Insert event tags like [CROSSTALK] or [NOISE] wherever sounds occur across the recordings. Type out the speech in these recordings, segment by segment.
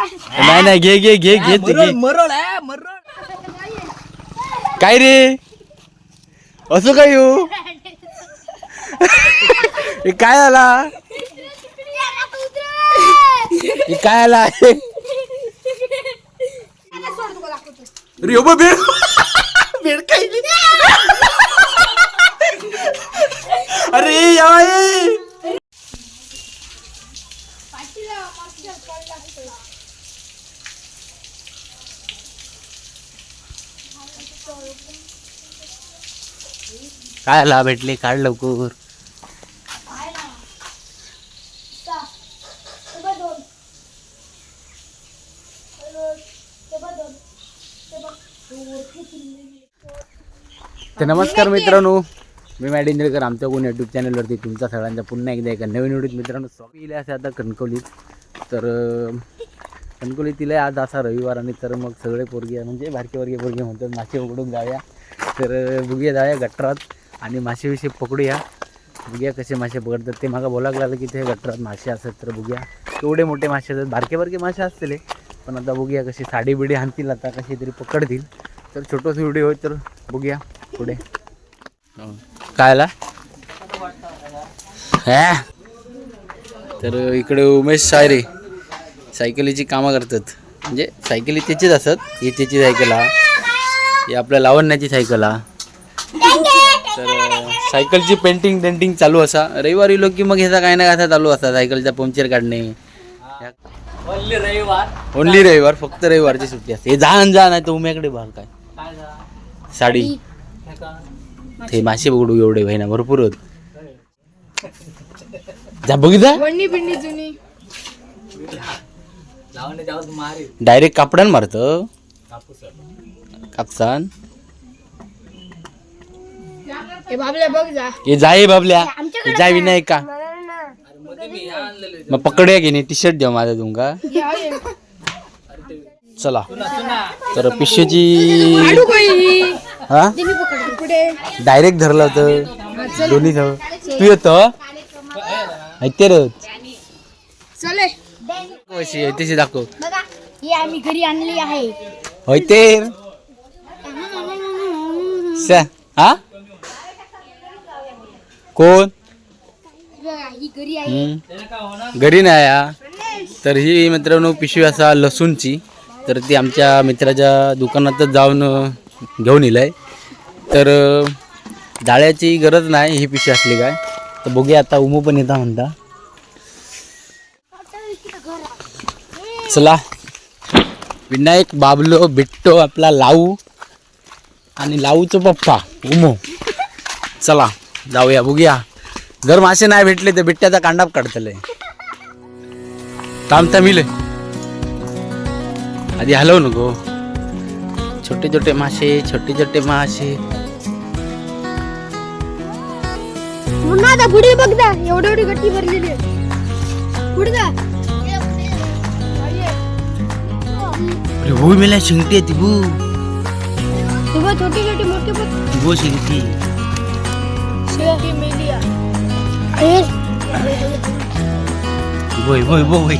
नाही नाही घे घे घे घे ते घे. मरळ आहे मरळ. काय रे? असं काय हो? हे काय आला? हे काय आला? अरे हो बेड बेड काय अरे या. काय आला भेटले? काढ लवकर. तर नमस्कार मित्रांनो मी मॅडी इंद्रेकर आमच्या कोण यूट्यूब चॅनलवरती तुमचा सगळ्यांचा पुन्हा एकदा एका नवीन व्हिडिओत मित्रांनो स्वामी इले असे आता कणकवलीत. तर अं, तिला आज असा रविवार आणि तर मग सगळे पोरगे म्हणजे बारके वर्गे पोरगे म्हणतात मासे उघडून जाऊया. तर बुगे जाऊया गटरात आणि मासेविषयी पकडूया. बुग्या कसे मासे पकडतात ते मागा बोलायला लागलं की ते गटरात मासे असतात तर बघूया एवढे मोठे मासे असतात. बारके बारके मासे असतील पण आता बघूया कशी साडी बिडी आणतील आता कशी तरी पकडतील. तर छोटंसं व्हिडिओ होईल तर बघूया पुढे. कायला? तर इकडे उमेश शायरी. सायकलीची कामं करतात. म्हणजे सायकली त्याचीच असतात. ही त्याची सायकल हा. ही आपल्या लावण्याची सायकल हा. तर सायकलची पेंटिंग डेंटिंग चालू असा. रविवारी लोक की मग ह्याचा काय ना काय चालू असा. सायकलचा पंक्चर काढणे. वल्ली रविवार. ओनली रविवार. फक्त रविवारची सुट्टी असते. हे जाण जा नाही तर उम्याकडे भाग काय? साडी. हे? ते मासे बघडू एवढे भाई ना. भरपूर होत. जा बघितला? डायरेक्ट कापडान मारत? कापूस कापसान? हे बाबल्या बघ जा. जाय बाबल्या. हे जाय विनायक का? अरे मध्ये मी ह्या आणलेले मग पकड्या की नाही? टी शर्ट द्या माझा तुमका चला. तर पिशेची हा? डायरेक्ट धरलं होतं. दोन्ही तू येतो ऐकते रे. चले. कशी आहे? तशी दाखव. बघा ही आम्ही घरी आणली आहे. होय ते? स- हा? कोण? बघा ही घरी आहे. हम्म. घरी नाही या तर ही मित्रांनो पिशवी असा लसूणची. तर ती आमच्या मित्राच्या दुकानातच जाऊन अं, घेऊन येलं आहे तर अं, जाळ्याची गरज नाही ही पिशवी असली काय? तर बघूया आता उमू पण येता म्हणता. चला. विनायक बाबलो बिट्टो आपला लाऊ आणि लाऊचं पप्पा. उमो. चला जाऊया बघूया. जर मासे नाही भेटले तर बिट्ट्याचा कांडाप काढतले थांब थांबिल आधी हलव नको. छोटे छोटे मासे छोटे छोटे मासे. पुन्हा आता पुढे बघ एवढी एवढी गट्टी भरलेली पुढे जा. अरे हो मेला शिंगटी आहे ती भू ती बघ छोटी छोटी मोठी बघ ती भू शिंगटी आहे. बोय बोय बोय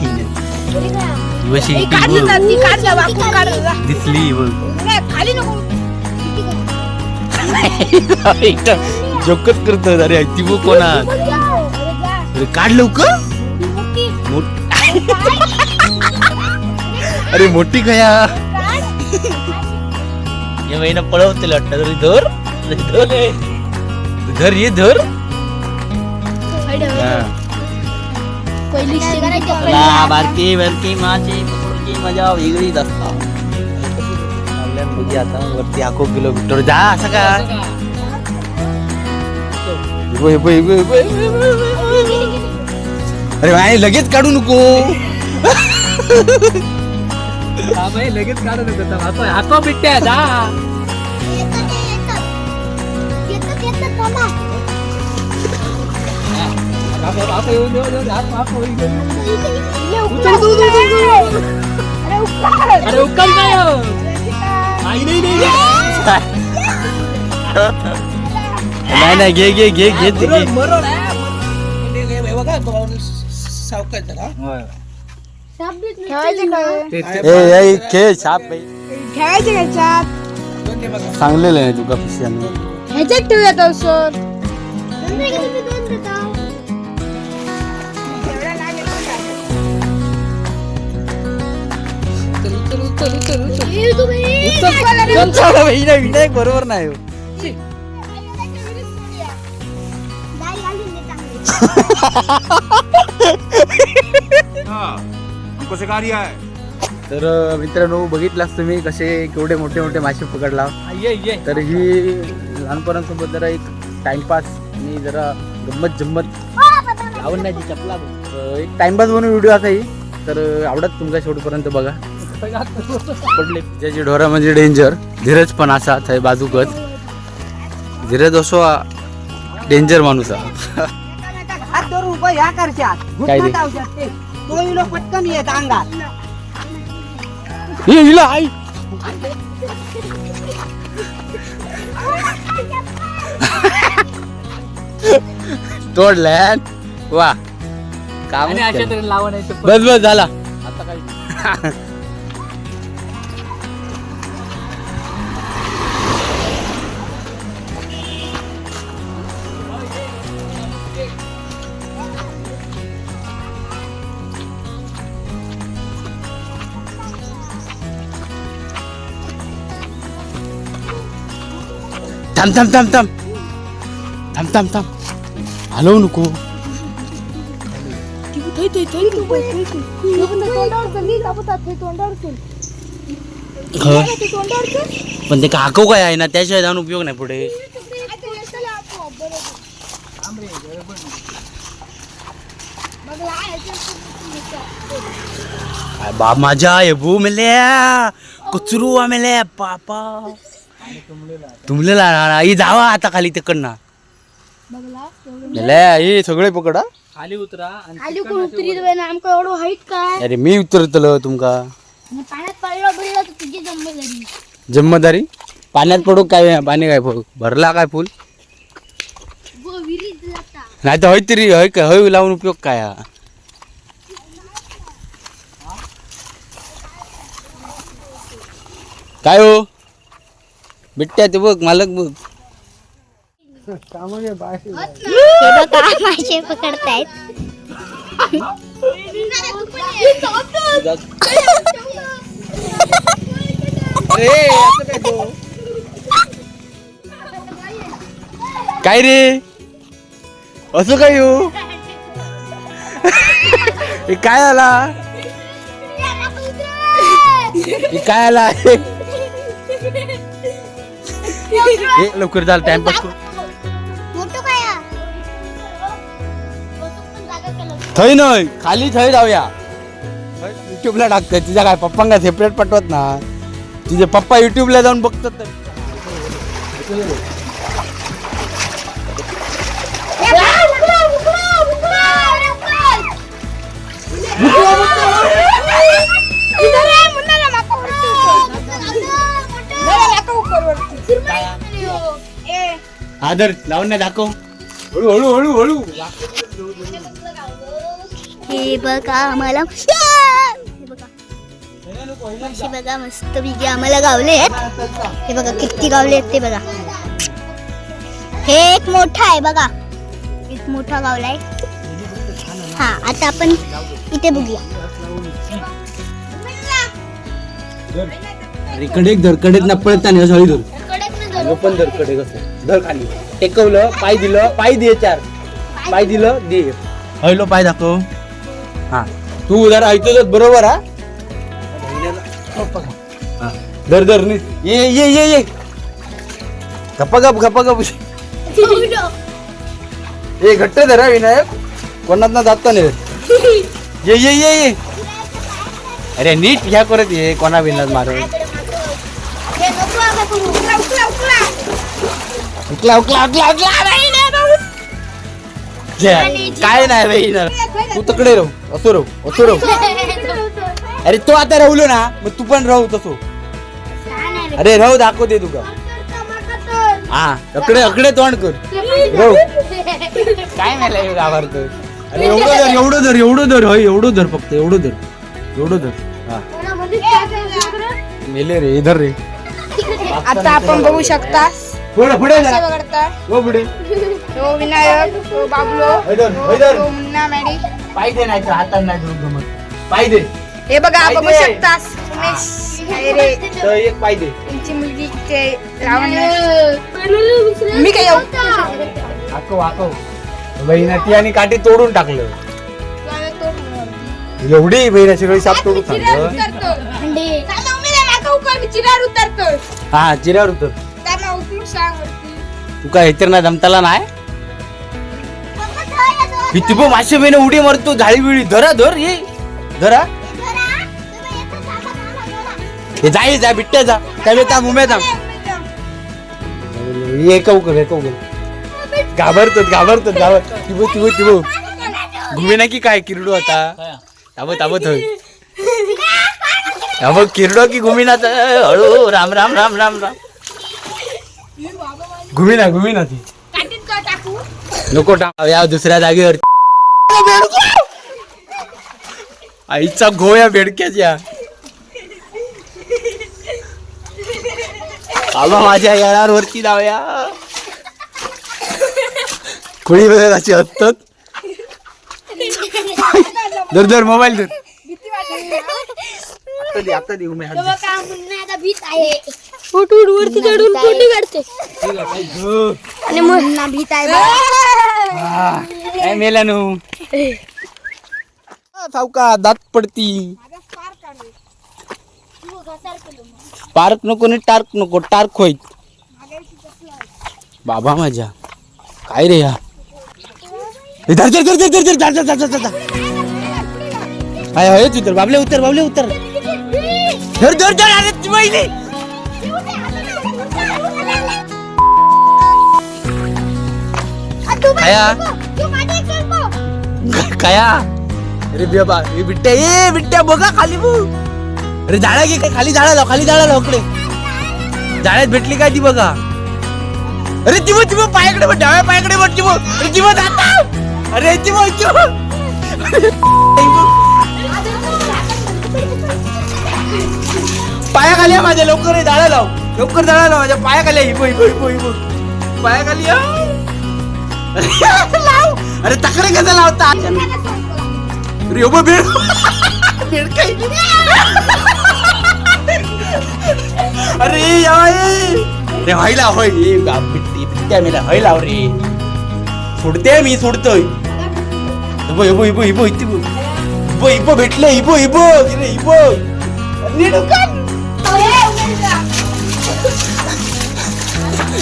भू शिंगटी काढलं जा, भू. ती काढ जा, वाकून काढ जा. दिसली बोय नाही, खाली नको. एकदम जोकच करतो अरे ती भू कोणा अरे जा. अरे काढ लवकर. मोठी. मोठ- अरे मोठी खया. हे महिना पळवतील वाटतं तरी धर धर धर ये धर बारकी बारकी पकडूची मजा वेगळीच असता आता वरती आखो किलोमीटर जा असं का. अरे भाई लगेच काढू नको। हा बाई लगेच काढत होता हातो हातो बिट्ट्या जा. येऊन. अरे उकल? आई नाही नाही नाही. नाही घे घे घे घे बघा सावकाश जरा. ठेवायचे काय? ए ए, खेळ छाप बाई. ठेवायचे ह्याच्यात. सांगलेलं आहे तुका पिशाने ह्याच्यात ठेवूयात सर विनायक बरोबर नाही हो. [LAUGHS] हमको सिखा रिया है तर मित्रांनो बघितलास तुम्ही कसे केवढे मोठे मोठे मासे पकडला. ये ये तर ही लहानपणासोबत जरा एक टाइमपास आणि जरा गंमत जम्मत लावण्याची चपला. एक टाइमपास म्हणून व्हिडिओ असा ही तर आवडत तुमच्या शेवटपर्यंत बघा. पडले. ज्याची ढोरा म्हणजे डेंजर धीरज पण असा थंय बाजूकच. धीरज असो डेंजर माणूस हा. काय ते? इलो पटकन येत अंगात हिला आई तोडल्या वा काम अशा तरी बस बस झाला. आता काही [LAUGHS] थांब थांब थांब थांब. थांब थांब थांब. हलवू नको. पण ते काकू काय आहे ना त्याशिवाय जाऊन उपयोग नाही पुढे. काय बा माझ्या हे भू मेल्या कचरू मेल्या पापा. तुमलेला आई जावा आता खाली तिकडनं. मेल्या हे सगळे पकडा खाली उतरा आणि खाली कोण आमका एवढं हाईट काय? अरे मी उतरतलो तुमका. आणि पाण्यात पडलं पडलं तर तुझी जन्मदारी. जन्मदारी? पाण्यात पडू काय पाणी काय फुल भरला काय फुल विहिरीत जाता. नाही तर हय तरी हय काय हय लावून उपयोग काय हा? काय हो? बिट्ट्या ते बघ मालक बघ. हे बघा मासे पकडतायत काय रे? असं काय हो? हे काय आला? हे काय आला? हे लवकर झालं टाइमपास करू मोठं काय हा? थंय नाही खाली थंय जाऊया युट्यूबला टाकते तिच्या काय पप्पांना सेपरेट पाठवत ना तिचे पप्पा युट्यूबला जाऊन बघतात तर. आदर लावून नाही दाखव. हळू हळू हळू हळू. हे बघा आम्हाला. हे बघा. मासे बघा मस्त पैकी आम्हाला गावले हे बघा किती गावले आहेत ते बघा. हे एक मोठा आहे बघा. एक मोठा गावलाय हा आता आपण इथे बघूया. अरे कडेक धर कडेक ना पळता नाही असं हळी धर पण धर कडेक असं धर खाली. टेकवलं पाय दिलं पाय दे चार. पाय दिलं दे. हळलो पाय दाखव. हा. तू जरा ऐकतोच बरोबर हा? हा. धर धर नी. ये ये ये ये. गप्पा गप गप्पा गप ए घट्ट धरा विनायक. कोणात ना जात नाही. [LAUGHS] ये ये ये ये. अरे नीट ह्या करत ये. कोणा बिनात मारून उकला उकला उकला उकला जे, काय नाही बाई ना. तू तकडे राहू असो राहू असो राहू. अरे तो आता राहुलो ना मग तू पण राहू तसो. अरे राहू दाखवते तुका. हा अकडे अकडे तोंड कर. राहू. काय मला गावारत अरे एवढं धर एवढं धर एवढं धर हय एवढं धर फक्त एवढं धर एवढं धर. हा. मेले रे इधर रे. आता आपण बघू शकता. पुढे पुढे जा. कसे बघता हो पुढे. तो विनायक तो बाबलो हैदर, हैदर. तो मुन्ना मॅडी. पाय दे नाही तर हातात नाही धरून जमत पाय दे हे बघा बघू. शकता उमेश आहे रे. तर एक पाय दे त्यांची मुलगी ते लावण्य मी काय येऊ? आकव आकव. बहिणा ती आणि काठी तोडून टाकलं. एवढी बहिणा सगळी साप तोडून सांगलं हा चिरावर जिऱ्यावर उतर. तू काय इतर नाही दमताला नाही? पप्पा पण मासे बेन उडी मारतो झाळी बिळी. धरा धर ये. धरा. हे धरा. जा ये जा बिट्ट्या जा. काय बे थांब उम्या ये एकदम. हे हे घाबरतो घाबरतो घाबर तिबो तिबो तिबो घुमे ना की काय किरडू आता. ताबत ताबत होय बघ किरडो की घुमीना हळू राम राम राम राम राम. घुमीना घुमीना ती. नको टाक. या दुसऱ्या जागेवर. आईचा घोया बेडक्याच्या आबा माझ्या येणार वरती लावया. कुणी बघा कशी असतात धर धर मोबाईल धर. आता दे आता दे उमे हात दे. उठ उठ वरती चढून काढते. आणि मुन्ना भीत आहे. काय मेल्यानु सावका दात पडती. पार्क नको आणि टार्क नको टार्क होईत बाबा माझ्या काय रे या ए, धर धर धर धर धर धर धर धर धर धर धर. हाय हाय उतर बाबले उतर बाबले उतर. धर धर धर अरे ती महिली काया काया. अरे बेबा ए बिट्ट्या ए बिट्ट्या बघा खाली बघ. अरे जाळ्या घे काय खाली जाळ्या लाव खाली जाळ्या लाव इकडे. जाळ्यात भेटली काय ती बघा. अरे ती बघ ती बघ पायाकडे बघ डाव्या पायाकडे बघ ती बघ. अरे ती बघ जाता अरे ती बघ पायाखाली या माझ्या लवकर आहे दाळा लाव. लवकर दाळा लाव माझ्या पायाखाली हिबो हिबो हिबो हिबो पायाखाली या. लाव. अरे तक्रे कसं लावता? अरे उभं बेड बेड काही अरे याय रे व्हायला होय. कॅमेरा होय लाव रे. सोडते मी सोडतोय. इबो इबो इबो इबो इबो इबो भेटले इबो इबो. इबो. का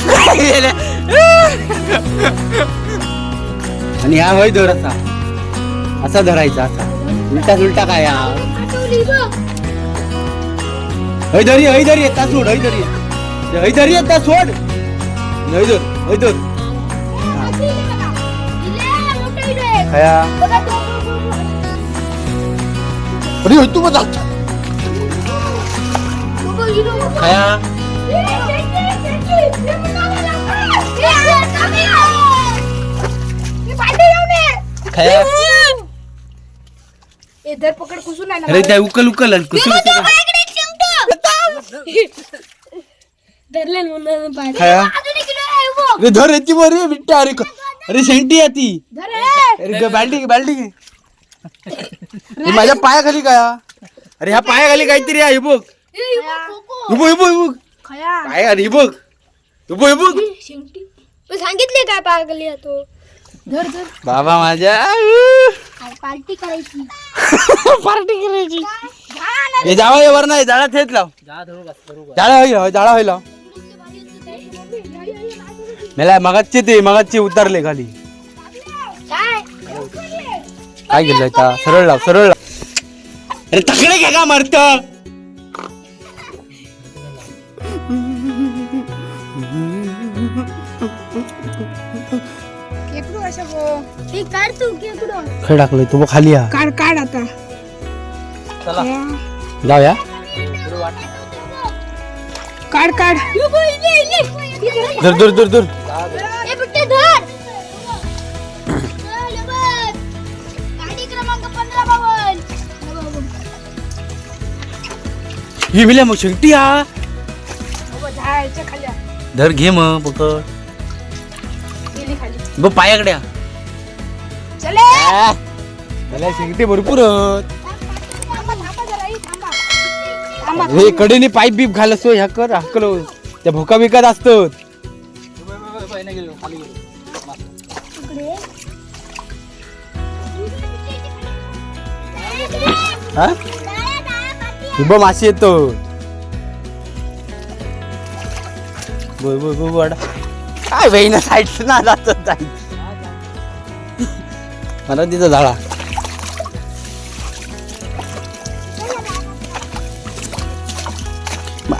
[LAUGHS] आणि हा होय धर असा. असा धरायचा असा. उलटा उलटा काय हा? हय धरी हय धरी येता सोड हय धरी हय धरी येता सोड. हय धर हय धर. अरे तू बघा खया खया इधर पकड कुसून आहे ना अरे त्या उकल उकल कुसुम. धरले म्हणून पाय. खया अरे धर येते वर रे बिट्ट्या अरे अरे शेंटी येती अरे ग- बाल्टी घे, बाल्टी. घे. हे माझ्या पायाखाली काय? हा? अरे ह्या पायाखाली काहीतरी आहे हे बघ. हिबो हिबो हिबो खया. काय अरे हे बघ हिबो हे बघ तू सांगितले काय पागली तो? धर धर. बाबा माझ्या पार्टी करायची. [LAUGHS] पार्टी करायची. हे जावा ये वर नाही जाळा थेट लाव. जाळा होईल हो, जाळा होईल हो. मेला मगाची ते मगाची उतरले खाली. काय? काय गेलं आता सरळ लाव सरळ लाव. अरे तकडे घे का मरत? हे काढ तू खय तू बघ खाली या. काढ काढ आता. जाऊया काढ काढ. धर दूर दूर दूर ही मिल्या मग शेवटी हा धर घे मग फक्त. बघ पायाकडे चले मला शेंगटी भरपूर आहेत. हे कडेने पाईप बीप घाल असतो ह्या कर हाकलो त्या भोका विकत असतात. हा? उभ माशी येतो. बोय बोय बोय वाडा. काय बहिण साईड ना जात जाई मला तिथं झाडा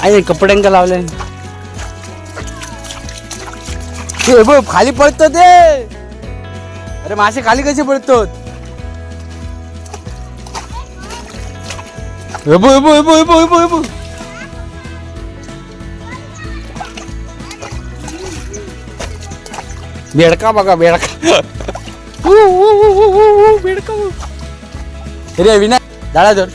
आहे कपड्यांका लावले? ते बघ खाली पडतो ते. अरे मासे खाली कसे पडतो हे बघ, हे हे बघ, बेडका बघा बेडका. [LAUGHS] रे विनाय झाडा धर.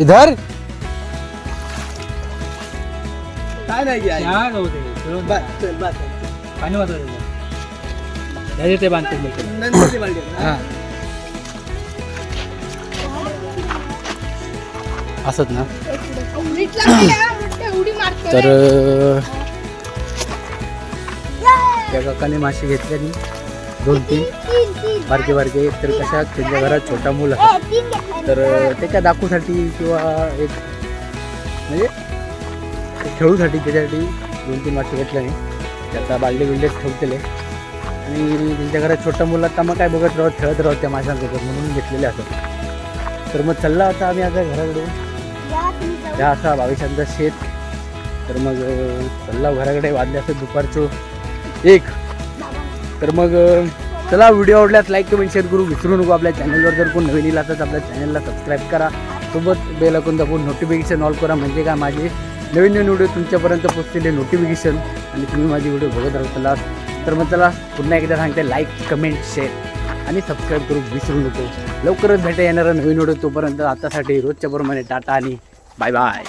इधर काय नाही ते बांधते? हा. असत ना. तर त्या काकाने मासे घेतल्याने दोन तीन. बारके बारके. तर कशा त्यांच्या घरात छोटा मुलं असतात. तर त्याच्या दाखवूसाठी किंवा एक म्हणजे खेळूसाठी त्याच्यासाठी दोन तीन मासे घेतल्याने त्याचा बालडे बिल्डे ठेवलेले आणि त्यांच्या घरात छोटा मुलं आता मग काय बघत राहत खेळत राहत त्या माशांसोबत म्हणून घेतलेले असत तर मग चालला होता आम्ही आता घराकडे. त्या असा बावीसांचा शेत. तर मग सल्ला घराकडे वाजले असं दुपारचं एक. तर मग चला व्हिडिओ आवडल्यास लाईक कमेंट शेअर करू. विसरू नको आपल्या चॅनलवर जर कोण नवीन येईल तर आपल्या चॅनलला सबस्क्राईब करा. सोबत बेल अकून दाखवून नोटिफिकेशन ऑल करा. म्हणजे काय माझे नवीन नवीन व्हिडिओ तुमच्यापर्यंत पोचलेले नोटिफिकेशन आणि तुम्ही माझी व्हिडिओ बघत राहताला तर मग चला पुन्हा एकदा सांगते लाईक कमेंट शेअर आणि सबस्क्राईब करू. विसरू नको. लवकरच भेटा येणारा नवीन व्हिडिओ तोपर्यंत आतासाठी रोजच्याप्रमाणे टाटा आणि बाय बाय